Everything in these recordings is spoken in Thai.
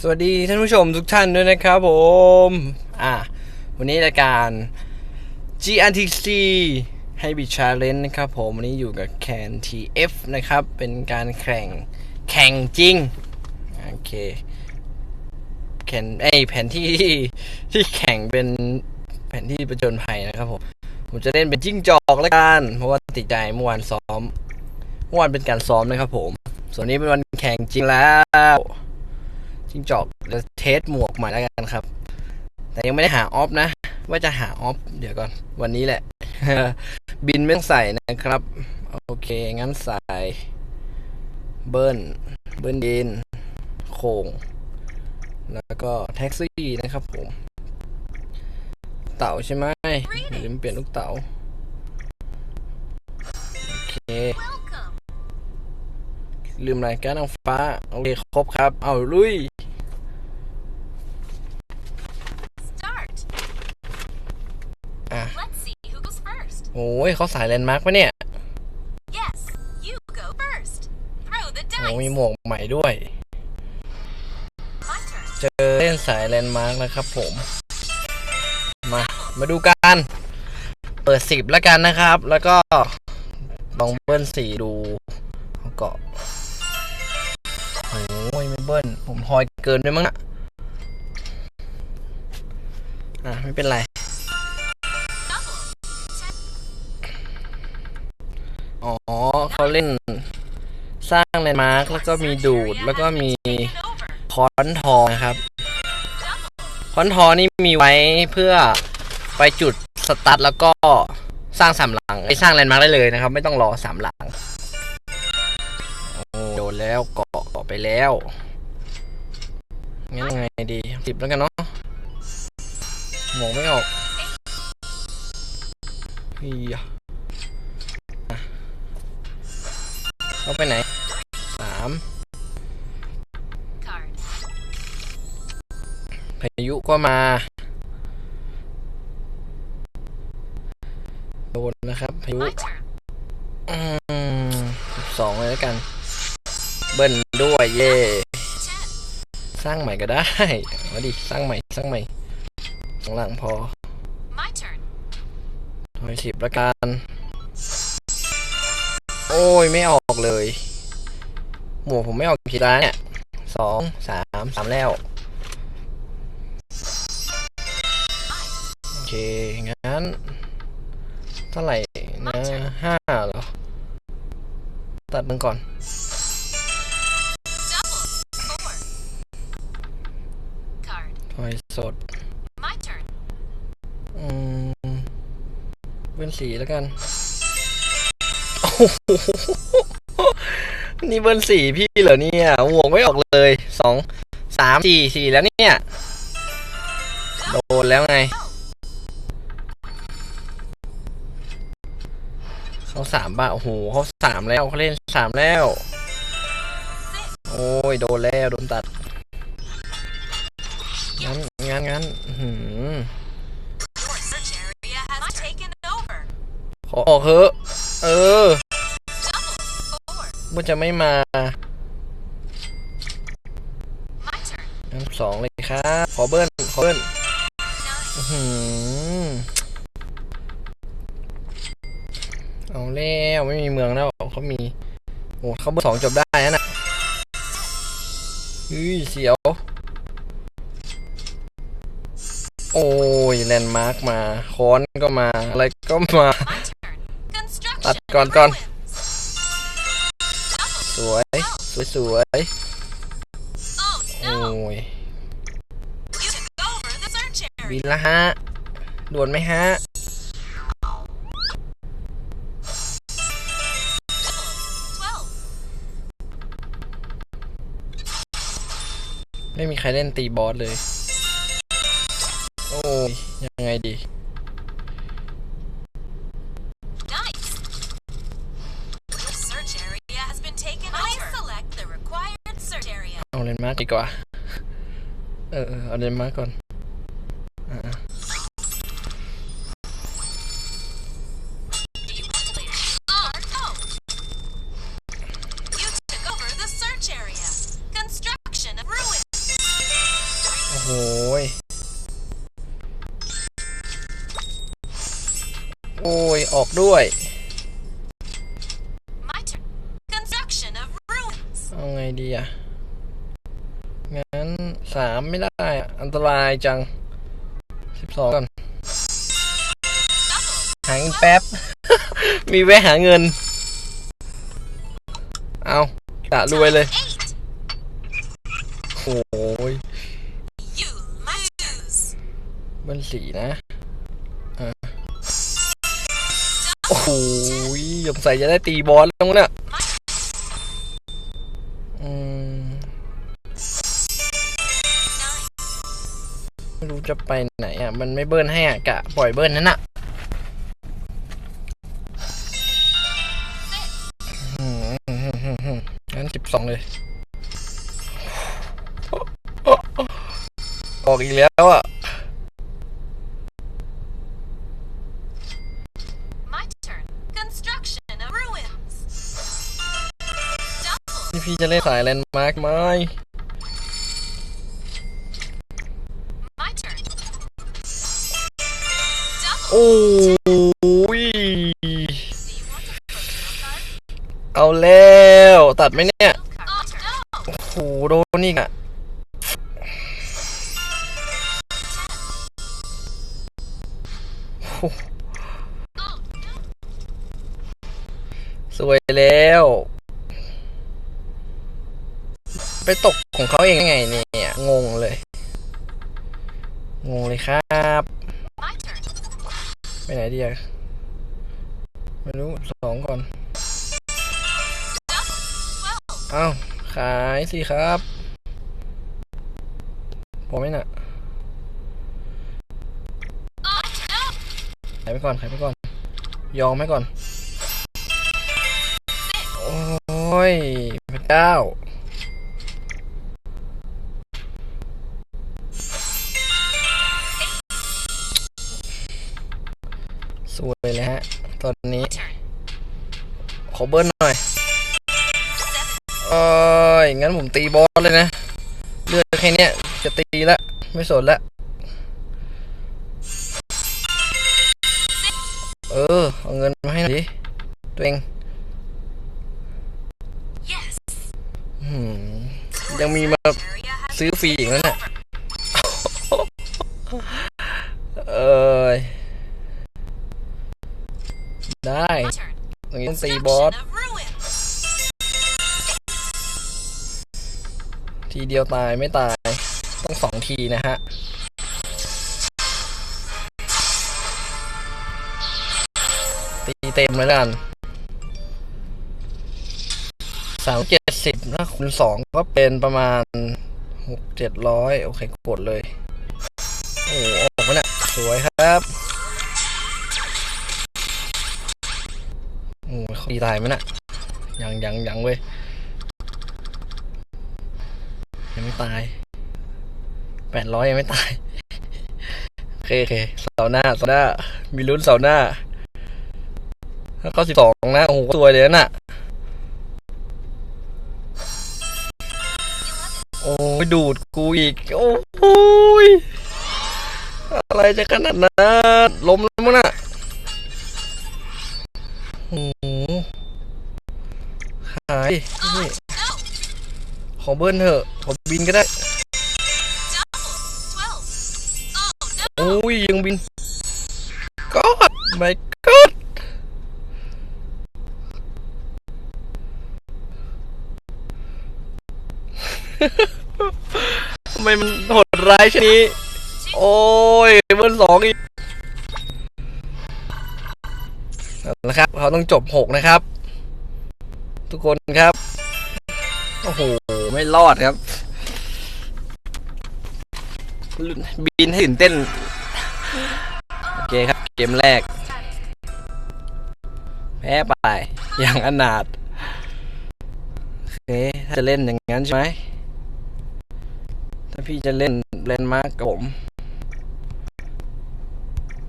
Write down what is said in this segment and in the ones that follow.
สวัสดีท่านผู้ชมทุกท่านด้วยนะครับผม อะ วันนี้รายการ GRTC ให้บิ Challenge นะครับผม วันนี้อยู่กับแคน TF นะครับ เป็นการแข่งแข่งจริง โอเคแข่งไอยแผนที่ที่แข่งเป็นแผนที่ประจนภัยนะครับผม ผมจะเล่นเป็นจิ้งจอกแล้วกัน เพราะว่าติดใจเมื่อวานซ้อม เมื่อวานเป็นการซ้อมนะครับผม ส่วนนี้เป็นวันแข่งจริงแล้ว จิ้งจอกจะเทสหมวกใหม่แล้วกันครับ แต่ยังไม่ได้หาออฟนะ ว่าจะหาออฟเดี๋ยวก่อน วันนี้แหละ บินไม่ต้องใส่นะครับ โอเค งั้นใส่ เบิ้ลเบิ้ลดินโคงแล้วก็แท็กซี่นะครับผม เต่าใช่ไหมอย่าลืมเปลี่ยนลูกเต่า โอเค ลืมรายการนางฟ้า โอเค ครบครับ เอาลุย Start. อะ Let's see who goes first. โอ้ยเขาสายแลนด์มาร์กปะเนี่ย Yes, you go first. Throw the โอ้มี dice. หมวกใหม่ด้วย My turn. เจอเล่นสายแลนด์มาร์กแล้วครับผม มา มาดูกัน เปิดสิบแล้วกันนะครับ แล้วก็ลองเบิ้ลสี่ดูเอาเกาะโอ้ยไม่เบิ้ลผมหอยเกินด้วยมั้งอะอะ ไม่เป็นไร อ๋อเขาเล่นสร้างแลนด์มาร์กแล้วก็มีดูดแล้วก็มีค้อนทองนะครับค้อนทองนี่มีไว้เพื่อไปจุดสตาร์ทแล้วก็สร้างสามหลังไอสร้างแลนด์มาร์กได้เลยนะครับ ไม่ต้องรอสามหลังโอ้โดนแล้วเกาะเกาะไปแล้วงั้นไงดีสิบแล้วกันเนาะมองไม่ออกเฮีย เขาไปไหนสามพายุก็มา โดนนะครับพายุอืมสองเลยแล้วกัน เบิ้ลด้วยเย่สร้างใหม่ก็ได้มาดิสร้างใหม่สร้างใหม่สองหลังพอถอยสิบแล้วกัน โอ้ย ไม่ออก เลย หมวกผมไม่ออกกี่ร้านเนี่ยสองสามสามแล้ว โอเค งั้น เท่าไหร่นะห้าเหรอ ตัดมันก่อนหอยสดอืมเป็นสีแล้วกัน โอ้โห นี่เบิ้ลสีพี่เหรอเนี่ยหมวกไม่ออกเลยสองสามสี่สี่แล้วเนี่ย โดนแล้วไง เขาสามบ้าโอ้โหเขาสามแล้วเขาเล่นสามแล้ว Six. โอ้ย โดนแล้ว โดนตัด งั้น งั้น งั้นอื้อหือ Your search area has taken over. ขอออกเถอะ Four. มันจะไม่มา My turn. อันสองเลยครับ ขอเบิ้ล ขอเบิ้ลอือหือเอาแล้วไม่มีเมืองแล้วเขามี โอ้เขาเบอร์สองจบได้นะน่ะเฮ้ยเสียว โอ้ยแลนด์มาร์กมา ค้อนก็มา อะไรก็มา ตัดก่อนก่อน สวย สวยสวยโอ้ยบินละฮะ ด่วนไหมฮะ ไม่มีใครเล่นตีบอสเลย โอ้ย ยังไงดี ดีกว่า เออเออเอาเลนมาร์กก่อนอ่า Do you want to play? Oh no! You took over the search area. Construction of ruins. โหยโอ้ย ออกด้วย My turn. Construction of ruins. เอาไงดีอะงั้น สามไม่ได้ อันตรายจังสิบสองก่อนหาเงินแป๊บ มีแวะหาเงิน เอากะรวยเลย โอ้ยเบิ้ลสีนะโอ้ยสงสัยจะได้ตีบอลแล้วเนี่ย จะไปไหนอะ มันไม่เบิ้ลให้อะกะปล่อยเบิ้ลนั่นน่ะงั้นสิบสองเลย ออกอีกแล้วอะนี่พี่จะเล่นสายแลนด์มาร์กไหม อ้ยเอาแล้ว ตัดไหมเนี่ย โอ้โห โดนนี่อะสวยแล้ว ไปตกของเขาเองยังไงเนี่ย งงเลย งงเลยครั ดีอะไม่รู้สองก่อน เอ้า ขายสิครับพอไหมน่ะ ขายไปก่อน ขายไปก่อน ยอมไหมก่อน โอ้ยพระเจ้า สวยเลยฮะ ตอนนี้ Turn. ขอเบิ้ลหน่อย Seven. เอ้ยงั้นผมตีบอสเลยนะ เลือกแค่เนี้ยจะตีละไม่สนละ เออ เอาเงินมาให้หน่อยดิตัวเอง Yes. หืมยังมีมา Area has ซื้อฟรีอีกแล้วเนี่ย over. เอ้ย ได้ตรงนี้ต้องตีบอสทีเดียวตายไม่ตาย ต้องสองทีนะฮะตีเต็มเลยละกันสามเจ็ดสิบถ้าคูณสองก็เป็นประมาณหกเจ็ดร้อยโอเคกดเลย โอ้โหออกมาเนี่ยสวยครับ ตีตายไหมน่ะ ยังยังยังเว้ย ยังไม่ตายแปดร้อยยังไม่ตาย โอเคโอเคเสาหน้าเสาหน้า มีลุ้นเสาหน้าแล้วก็สิบสองนะ โอ้โหสวยเลยน่ะ โอ้ยดูดกูอีก โอ้ยอะไรจะขนาดนั้นล้มแล้วมั้งน่ะ โอ้โห ขายนี่ขอเบิ้ลเถอะขอบินก็ได้ โอ้ยยังบินก็ my god ทำไมมันโหดร้ายชนี้ โอ้ยเบิ้ลสองอีกเอาละครับ เขาต้องจบหกนะครับ ทุกคนครับ โอ้โห ไม่รอดครับ บินให้ตื่นเต้น โอเคครับ เกมแรก แพ้ไป อย่างอนาถโอเคถ้าจะเล่นอย่างนั้นใช่ไหม ถ้าพี่จะเล่นเล่นมากกับผม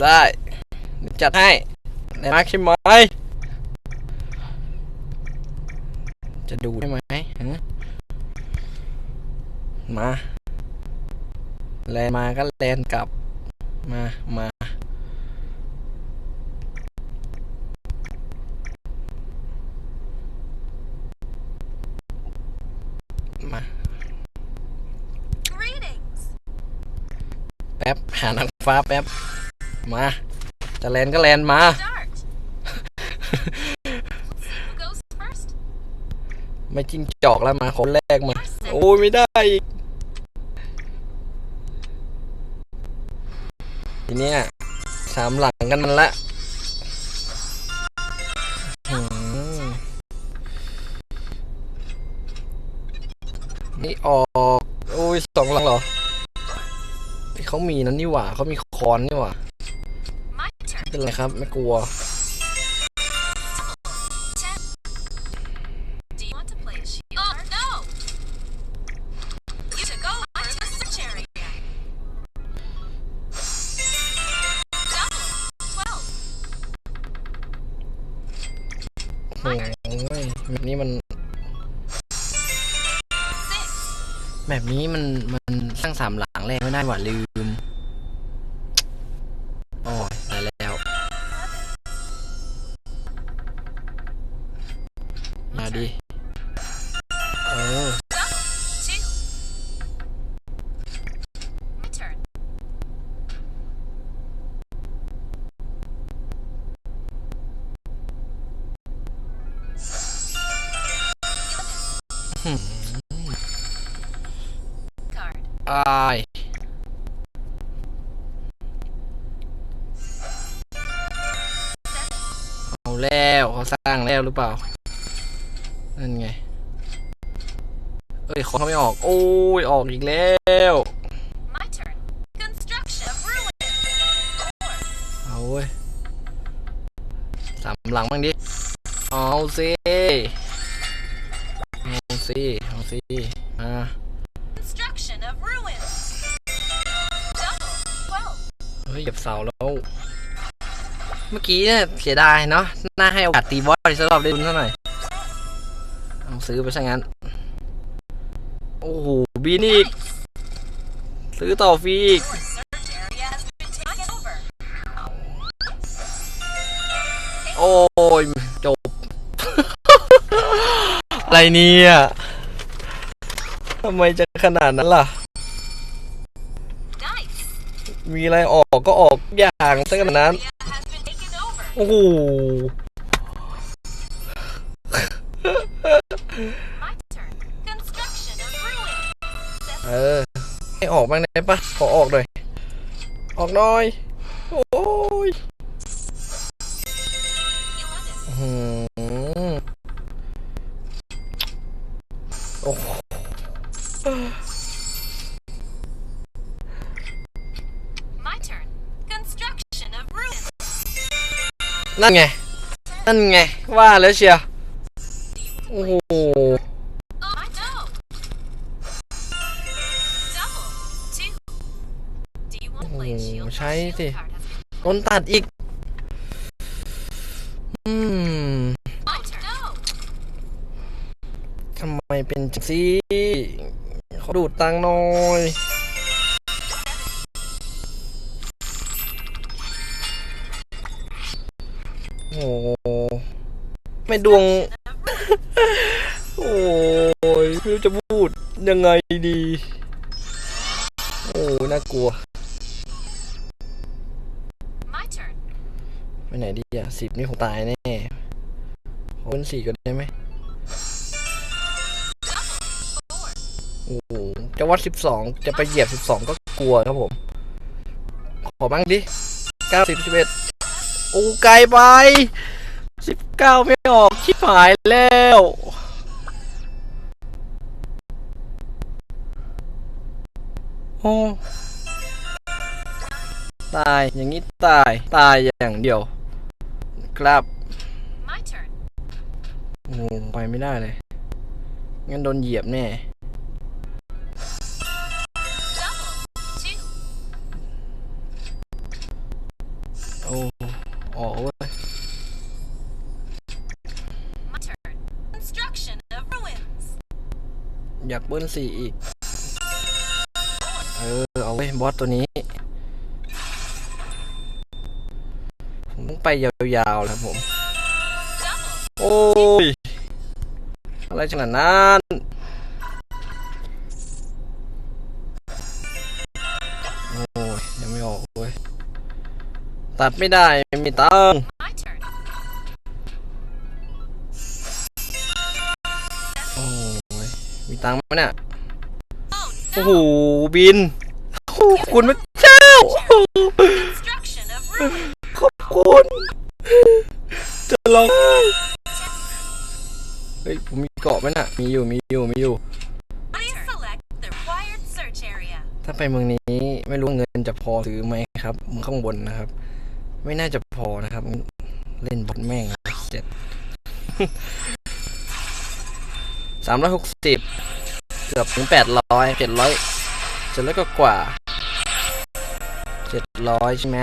ได้ จัดให้ในมาร์คใช่ไหม จะดูใช่ไหมฮะมา แลนมาก็แลนกลับ มา มา มา Greetings. แป๊บ หานางฟ้าแป๊บ มา จะแลนก็แลนมา Start. Who goes first? ไม่จิ้งจอกแล้วมาคนแรกมา โอ้ยไม่ได้อีกทีเนี้ยสามหลังกันมันละนี่ออก โอ้ยสองหลังเหรอเฮ้ยเขามีนั่นนี่หว่าเขามีคอนนี่หว่าไม่เป็นไรครับ ไม่กลัว หลังแรกไม่ได้หว่าลืม แล้วเขาสร้างแล้วหรือเปล่า นั่นไง เอ้ยเขาไม่ออก โอ้ย ออกอีกแล้ว My turn. Construction of ruins. Four. เอาเว้ยสามหลังบ้างดิ เอาสิเอาสิเอาสิมา Construction of ruins. Double. Twelve. เฮ้ยเหยียบเสาแล้ว เมื่อกี้เนี่ยเสียดายเนาะน่าให้โอกาสตีบอสอีกสักรอบได้ดุนซะหน่อยเอาซื้อไปซะงั้น โอ้โหบีนอีก ซื้อต่อฟรีอีกโอ้ยจบ อะไรเนี่ยทำไมจะขนาดนั้นล่ะ มีอะไรออกก็ออกทุกอย่างซะขนาดนั้น โอ้โหเออให้ออกบ้างได้ปะขอออกหน่อย ออกหน่อย โอ้ย นั่นไง นั่นไง ว่าแล้วเชียวโอ้โหใช้สิโดนตัดอีก อืมทำไมเป็นจังซี่ขาดูดตังน่อย ดวง โอ้ยไม่รู้จะพูดยังไงดี โอ้น่ากลัว My turn. ไปไหนดีอะสิบนี่ผมตายแน่ขอเป็นสี่ก่อนได้ไหม Four. โอ้โหจะวัดสิบสองจะไปเหยียบสิบสองก็กลัวครับผม ขอบ้างดิเก้าสิบสิบเอ็ดโอ้ไกลไป สิบเก้าไม่ออกชิบหายแล้ว โอ้ ตาย อย่างนี้ตาย ตายอย่างเดียว ครับ My turn. โอ้โหไปไม่ได้เลย งั้นโดนเหยียบแน่ เบิ้ลสี่อีก เออ เอาเว้บอสตัวนี้ ผมต้องไปยาวๆแล้วครับผม โอ้ย อะไรขนาดนั้นโอ้ยยังไม่ออกเว้ยตัดไม่ได้ ไม่มีตังค์ ตังค์ไหมเนี่ย Oh โอ้ no. โหบินโอ้โหคุณพระเจ้า Destruction of ruin. ขอบคุณจะร้องไห้เฮ้ยผมมีเกาะไหมน่ะมีอยู่มีอยู่มีอยู่ Please select the required search area. ถ้าไปเมืองนี้ไม่รู้เงินจะพอซื้อไหมครับเมืองข้างบนนะครับ ไม่น่าจะพอนะครับ เล่นบอลแม่งเจ็ด สามร้อยหกสิบเกือบถึงแปดร้อยเจ็ดร้อยเจ็ดร้อยก็กว่าเจ็ดร้อยใช่ไหม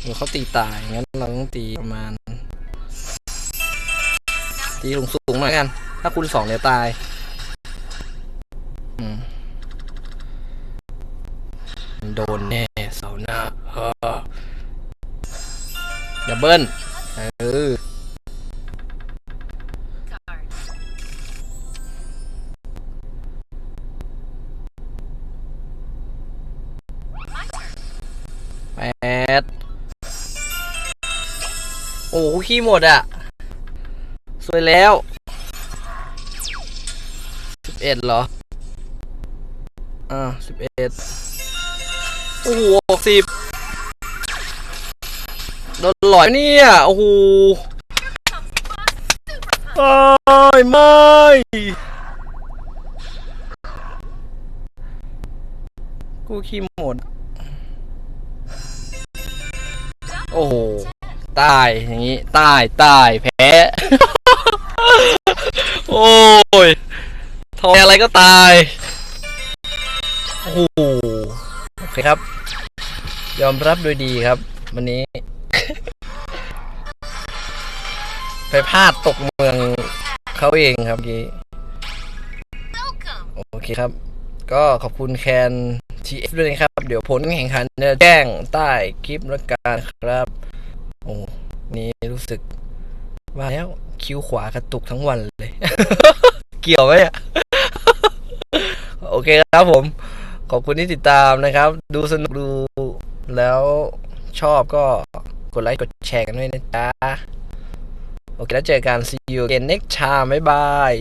หรือเขาตีตายงั้นเราต้องตีประมาณ ตีสูงสูงๆหน่อยกัน ถ้าคูณสองเดี๋ยวตายโดนแน่เสาหน้าเอออย่าเบิ้ล ขี้หมดอะ สวยแล้วสิบเอ็ดเหรอ อ่าสิบเอ็ดโอ้โหหกสิบโดนหลอยเนี่ย โอ้โหไม่ไม่กูขี้หมด โอ้โห ตายอย่างนี้ตายตายแพ้ โอ้ยทองอะไรก็ตาย โอ้โหโอเคครับ ยอมรับโดยดีครับ วันนี้ ไปพลาดตกเมืองเขาเองครับเมื่อกี้ Welcome. โอเคครับ ก็ขอบคุณแคน TF ด้วยนะครับ เดี๋ยวผลแข่งขันจะแจ้งใต้คลิปแล้วกันครับโอ้นี่รู้สึก ว่าแล้วคิ้วขวากระตุกทั้งวันเลย เกี่ยวไหมอะโอเคครับผม ขอบคุณที่ติดตามนะครับ ดูสนุกดูแล้วชอบก็กดไลค์กดแชร์กันด้วยนะจ๊ะ โอเคแล้วเจอกัน see you again next time บ๊ายบาย